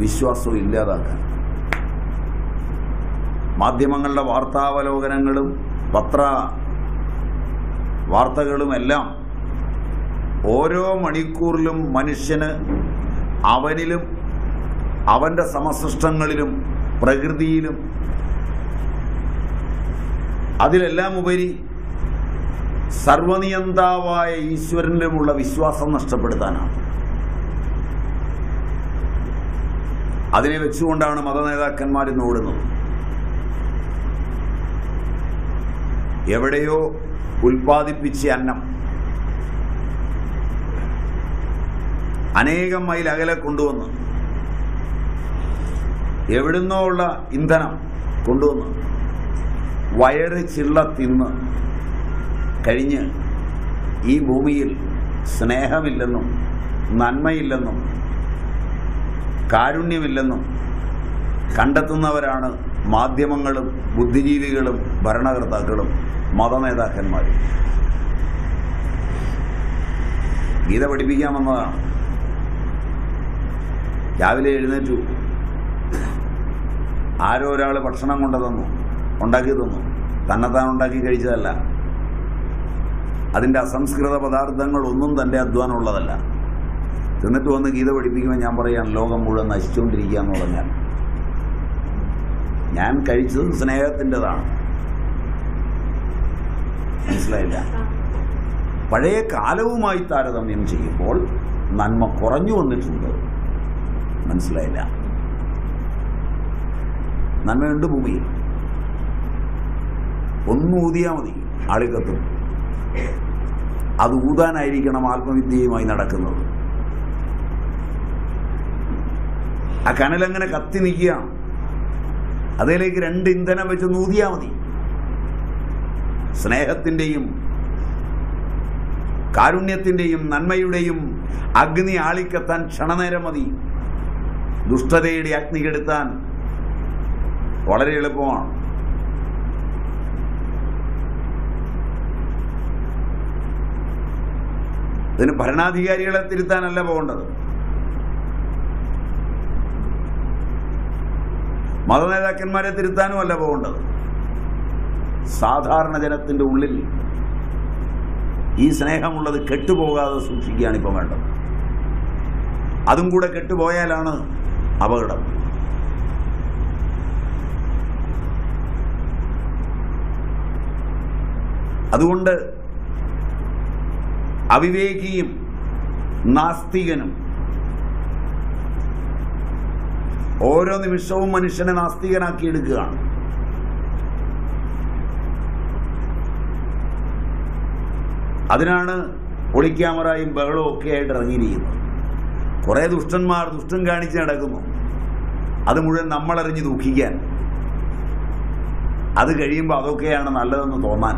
വിശ്വാസവും ഇല്ലാതാക്കാൻ. മാധ്യമങ്ങളുടെ വാർത്താവലോകനങ്ങളും പത്ര വാർത്തകളുമെല്ലാം ഓരോ മണിക്കൂറിലും മനുഷ്യന് അവനിലും അവന്റെ സമസൃഷ്ടങ്ങളിലും പ്രകൃതിയിലും അതിലെല്ലാം ഉപരി സർവനിയന്താവായ ഈശ്വരനിലുമുള്ള വിശ്വാസം നഷ്ടപ്പെടുത്താനാണ്. അതിനെ വെച്ചുകൊണ്ടാണ് മതനേതാക്കന്മാർ ഇന്ന് ഓടുന്നത്. എവിടെയോ ഉൽപ്പാദിപ്പിച്ച അന്നം. അനേകം മൈൽ അകലെ കൊണ്ടുവന്ന്. എവിടുന്നോ ഉള്ള ഇന്ധനം കൊണ്ടുവന്ന്. വയറ് ചിള്ള തിന്ന് കഴിഞ്ഞ് ഈ ഭൂമിയിൽ സ്നേഹമില്ലെന്നും നന്മയില്ലെന്നും കാരുണ്യമില്ലെന്നും കണ്ടെത്തുന്നവരാണ് മാധ്യമങ്ങളും ബുദ്ധിജീവികളും ഭരണകർത്താക്കളും മതനേതാക്കന്മാരും. ഗീത പഠിപ്പിക്കാൻ വന്നതാണ് രാവിലെ എഴുന്നേറ്റു. ആരോ ഒരാൾ ഭക്ഷണം കൊണ്ടു തന്നു ഉണ്ടാക്കി തന്നു. തന്നെത്താൻ ഉണ്ടാക്കി കഴിച്ചതല്ല. അതിന്റെ അസംസ്കൃത പദാർത്ഥങ്ങൾ ഒന്നും തന്റെ അധ്വാനമുള്ളതല്ല തിന്നിട്ട് വന്ന് ഗീത പഠിപ്പിക്കുമ്പോൾ ഞാൻ പറയാം ലോകം മുഴുവൻ നശിച്ചുകൊണ്ടിരിക്കുക എന്ന് പറഞ്ഞാൽ. ഞാൻ കഴിച്ചത് സ്നേഹത്തിന്റെതാണ്. മനസ്സിലായില്ല? പഴയ കാലവുമായി താരതമ്യം ചെയ്യുമ്പോൾ നന്മ കുറഞ്ഞു വന്നിട്ടുണ്ട്. മനസ്സിലായില്ല? നന്മയുണ്ട് ഭൂമിയിൽ. ഒന്ന് ഊതിയാൽ മതി ആളിക്കത്തും. അത് ഊതാനായിരിക്കണം ആത്മവിദ്യയുമായി നടക്കുന്നത്. ആ കനലങ്ങനെ കത്തി നിൽക്കുക. അതിലേക്ക് രണ്ട് ഇന്ധനം വെച്ച് നൂതിയാൽ മതി. സ്നേഹത്തിന്റെയും കാരുണ്യത്തിന്റെയും നന്മയുടെയും അഗ്നി ആളിക്കത്താൻ ക്ഷണനേരം മതി. ദുഷ്ടതയുടെ അഗ്നി കെടുത്താൻ വളരെ എളുപ്പമാണ്. ഇതിന് ഭരണാധികാരികളെ തിരുത്താനല്ല പോകേണ്ടത്. മതനേതാക്കന്മാരെ തിരുത്താനും അല്ല പോകേണ്ടത്. സാധാരണ ജനത്തിന്റെ ഉള്ളിൽ ഈ സ്നേഹമുള്ളത് കെട്ടുപോകാതെ സൂക്ഷിക്കുകയാണ് ഇപ്പം വേണ്ടത്. അതും കൂടെ കെട്ടുപോയാലാണ് അപകടം. അതുകൊണ്ട് അവിവേകിയും നാസ്തികനും ഓരോ നിമിഷവും മനുഷ്യനെ നാസ്തികനാക്കി എടുക്കുകയാണ് അതിനാണ് ഒളിക്യാമറയും ബഹളവും ഒക്കെ ആയിട്ട് ഇറങ്ങിയിരിക്കുന്നത്. കുറെ ദുഷ്ടന്മാർ ദുഷ്ടം കാണിച്ച് നടക്കുന്നു. അത് മുഴുവൻ നമ്മളറിഞ്ഞ് ദുഃഖിക്കാൻ. അത് കഴിയുമ്പോൾ അതൊക്കെയാണ് നല്ലതെന്ന് തോന്നാൻ.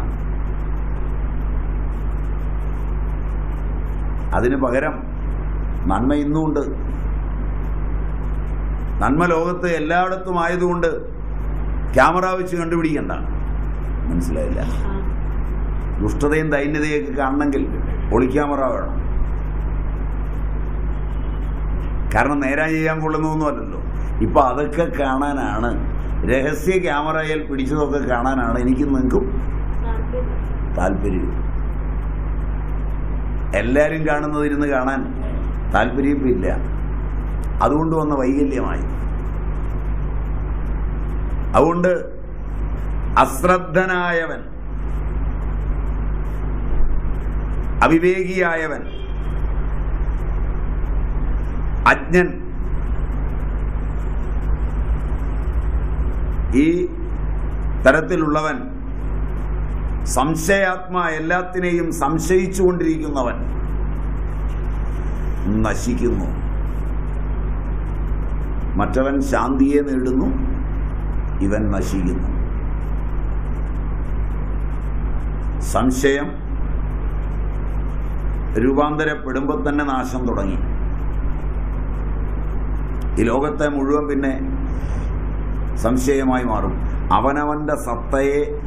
അതിന് പകരം നന്മ ഇന്നുമുണ്ട്. നന്മ ലോകത്ത് എല്ലായിടത്തും ആയതുകൊണ്ട് ക്യാമറ വെച്ച് കണ്ടുപിടിക്കണ്ട മനസ്സിലായില്ല? ദുഷ്ടതയും ദൈന്യതയൊക്കെ കാണണമെങ്കിൽ ഒളിക്യാമറ വേണം. കാരണം നേരാ ചെയ്യാൻ കൊള്ളുന്നൊന്നുമല്ലല്ലോ ഇപ്പൊ അതൊക്കെ കാണാനാണ് രഹസ്യ ക്യാമറയിൽ പിടിച്ചതൊക്കെ കാണാനാണ് എനിക്കും നിങ്ങൾക്കും താല്പര്യം. എല്ലാവരും കാണുന്നതിരുന്ന് കാണാൻ താല്പര്യമില്ല. അതുകൊണ്ട് വന്ന വൈകല്യമായി. അതുകൊണ്ട് അശ്രദ്ധനായവൻ അവിവേകിയായവൻ അജ്ഞൻ ഈ തരത്തിലുള്ളവൻ സംശയാത്മാ എല്ലാത്തിനെയും സംശയിച്ചുകൊണ്ടിരിക്കുന്നവൻ നശിക്കുന്നു. മറ്റവൻ ശാന്തിയെ നേടുന്നു ഇവൻ നശിക്കുന്നു. സംശയം രൂപാന്തരപ്പെടുമ്പോൾ തന്നെ നാശം തുടങ്ങി. ഈ ലോകത്തെ മുഴുവൻ പിന്നെ സംശയമായി മാറും. അവനവന്റെ സത്തയെ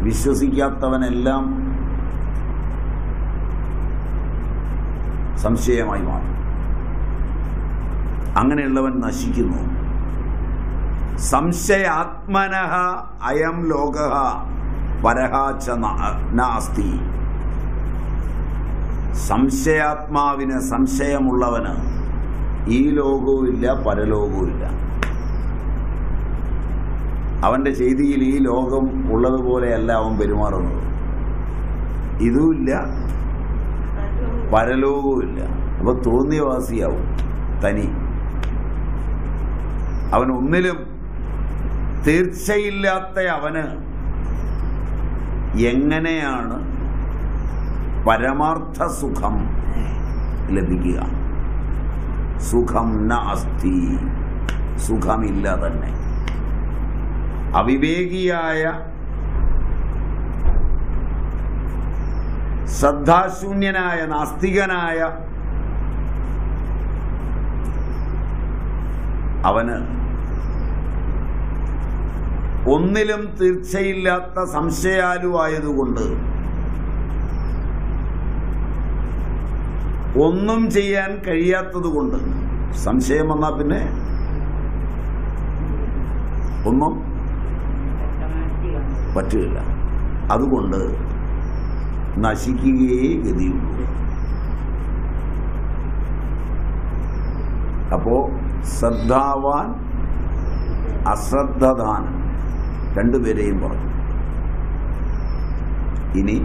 വിശ്വസിക്കാത്തവനെല്ലാം സംശയമായി മാറും. അങ്ങനെയുള്ളവൻ നശിക്കുന്നു. സംശയാത്മനഹ അയം ലോക പരഹാച്ച നാസ്തി. സംശയാത്മാവിന് സംശയമുള്ളവന് ഈ ലോകവും ഇല്ല പരലോകവും ഇല്ല. അവന്റെ ചെയ്തിയിൽ ഈ ലോകം ഉള്ളതുപോലെയല്ല അവൻ പെരുമാറുന്നത്. ഇതുമില്ല പരലോകവുമില്ല അപ്പൊ തോന്നിയവാസിയാവും തനി. അവൻ ഒന്നിലും തീർച്ചയില്ലാത്ത അവന് എങ്ങനെയാണ് പരമാർത്ഥ സുഖം ലഭിക്കുക? സുഖം ന അസ്ഥി. സുഖമില്ല തന്നെ. അവിവേകിയായ ശ്രദ്ധാശൂന്യനായ നാസ്തികനായ അവന് ഒന്നിലും തീർച്ചയില്ലാത്ത സംശയാലുവായതുകൊണ്ട് ഒന്നും ചെയ്യാൻ കഴിയാത്തതുകൊണ്ട് സംശയം വന്നാൽ പിന്നെ ഒന്നും പറ്റുകയില്ല അതുകൊണ്ട് നശിക്കുകയേ ഗതിയുള്ളൂ. അപ്പോ ശ്രദ്ധാവാൻ അശ്രദ്ധദാനം. രണ്ടുപേരെയും പറഞ്ഞു ഇനി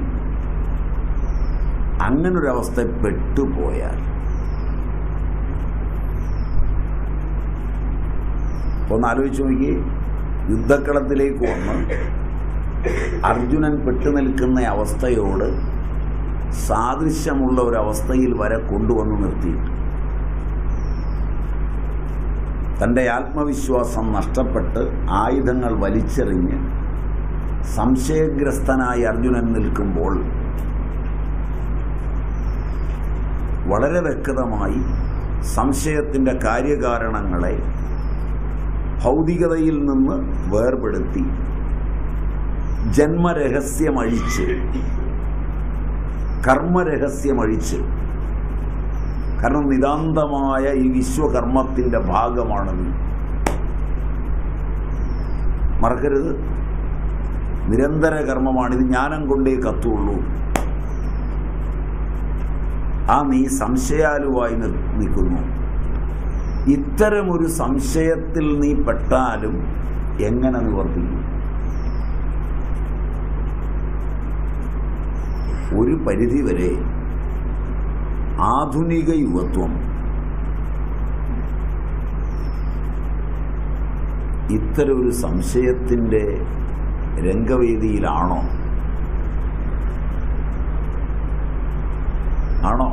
അങ്ങനൊരവസ്ഥ പെട്ടുപോയാൽ ഒന്ന് ആലോചിച്ച് നോക്കി യുദ്ധക്കളത്തിലേക്ക് വന്ന് അർജുനൻ പെട്ടുനിൽക്കുന്ന അവസ്ഥയോട് സാദൃശ്യമുള്ള ഒരവസ്ഥയിൽ വരെ കൊണ്ടുവന്ന് നിർത്തിയിട്ട് തന്റെ ആത്മവിശ്വാസം നഷ്ടപ്പെട്ട് ആയുധങ്ങൾ വലിച്ചെറിഞ്ഞ് സംശയഗ്രസ്തനായി അർജുനൻ നിൽക്കുമ്പോൾ വളരെ വ്യക്തമായി സംശയത്തിന്റെ കാര്യകാരണങ്ങളെ ഭൗതികതയിൽ നിന്ന് വേർപെടുത്തി ജന്മരഹസ്യമഴിച്ച് കർമ്മരഹസ്യമഴിച്ച് കാരണം നിതാന്തമായ ഈ വിശ്വകർമ്മത്തിന്റെ ഭാഗമാണ് നീ. മറക്കരുത്. നിരന്തര കർമ്മമാണ്. ഇത് ജ്ഞാനം കൊണ്ടേ കത്തുള്ളൂ. ആ നീ സംശയാലുവായി നിൽക്കുന്നു. ഇത്തരമൊരു സംശയത്തിൽ നീ പെട്ടാലും എങ്ങനെ നിവർത്തിക്കും? ഒരു പരിധിവരെ ആധുനിക യുവത്വം. ഇത്തരം ഒരു സംശയത്തിന്റെ രംഗവേദിയിലാണോ? ആണോ?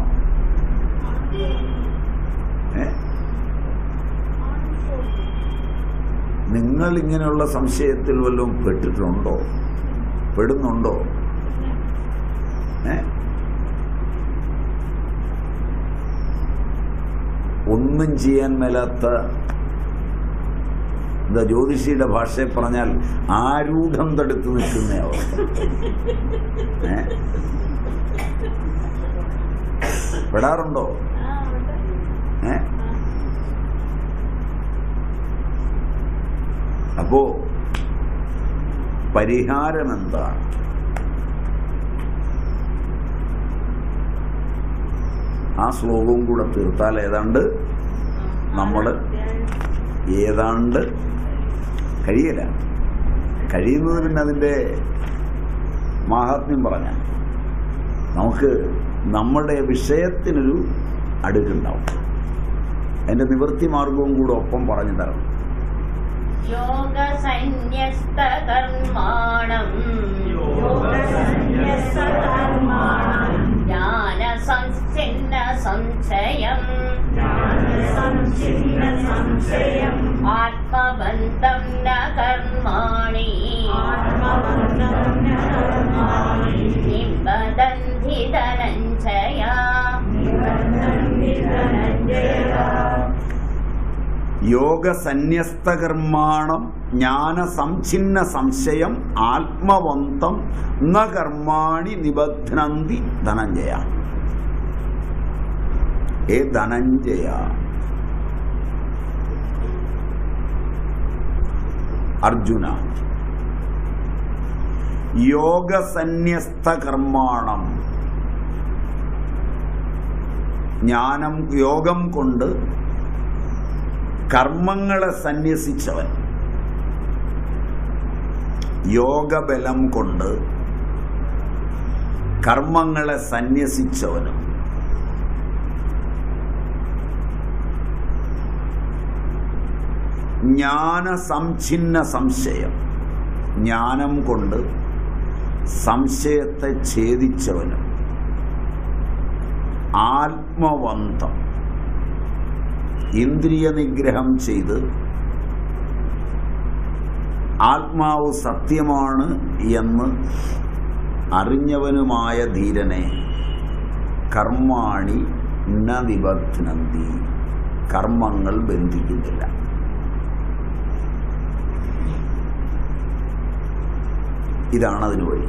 നിങ്ങൾ ഇങ്ങനെയുള്ള സംശയത്തിൽ വല്ലതും പെട്ടിട്ടുണ്ടോ? പെടുന്നുണ്ടോ? ഏ? ഒന്നും ചെയ്യാൻ മേലാത്ത എന്താ ജ്യോതിഷിയുടെ ഭാഷയെ പറഞ്ഞാൽ ആരൂഢം തടുത്ത് നിൽക്കുന്ന അവസ്ഥ. പെടാറുണ്ടോ? ഏ? അപ്പോ പരിഹാരം എന്താണ് ആ ശ്ലോകവും കൂടെ തീർത്താൽ ഏതാണ്ട് നമ്മൾ ഏതാണ്ട് കഴിയില്ല കഴിയുന്നത് പിന്നെ അതിന്റെ മാഹാത്മ്യം പറഞ്ഞ നമുക്ക് നമ്മുടെ വിഷയത്തിനൊരു അടുക്കുണ്ടാവും. അതിന്റെ നിവൃത്തി മാർഗവും കൂടെ ഒപ്പം പറഞ്ഞു തരണം. സംശയം യോഗസന്യസ്തകർമാണം ജ്ഞാന സംഛിന്ന സംശയം ആത്മവന്തം ന കർമാണി ധനഞ്ജയ. ഏ ധനഞ്ജയ. അർജുന. യോഗസന്യസ്ത കർമാണം ജ്ഞാനം യോഗം കൊണ്ട് കർമ്മങ്ങളെ സന്യസിച്ചവൻ. യോഗബലം കൊണ്ട് കർമ്മങ്ങളെ സന്യസിച്ചവനും. ജ്ഞാന സംഛിന്ന സംശയം ജ്ഞാനം കൊണ്ട് സംശയത്തെ ഛേദിച്ചവനും. ആത്മവന്തം. ഇന്ദ്രിയ നിഗ്രഹം ചെയ്ത് ആത്മാവ് സത്യമാണ് എന്ന് അറിഞ്ഞവനുമായ ധീരനെ കർമാണി ന നിബധ്നന്തി കർമ്മങ്ങൾ ബന്ധിക്കുന്നില്ല. ഇതാണ് അതിന് വഴി.